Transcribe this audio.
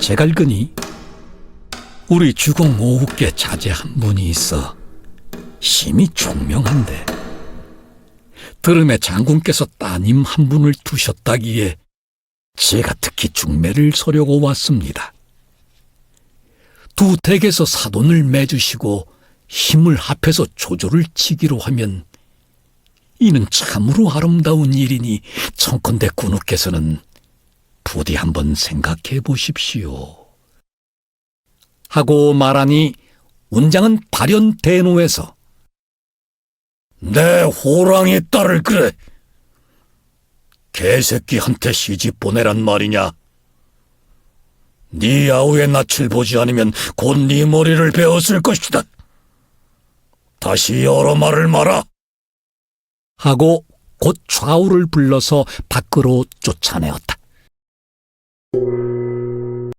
제갈근이 우리 주공 오후께 자제 한 분이 있어 심히 총명한데 들음에 장군께서 따님 한 분을 두셨다기에 제가 특히 중매를 서려고 왔습니다. 두 댁에서 사돈을 맺으시고 힘을 합해서 조조를 치기로 하면 이는 참으로 아름다운 일이니 청컨대 군우께서는 부디 한번 생각해 보십시오. 하고 말하니 운장은 발현 대노에서 내 호랑이 딸을 그래 개새끼한테 시집 보내란 말이냐? 네 아우의 낯을 보지 않으면 곧 네 머리를 베었을 것이다. 다시 여러 말을 마라. 하고 곧 좌우를 불러서 밖으로 쫓아내었다.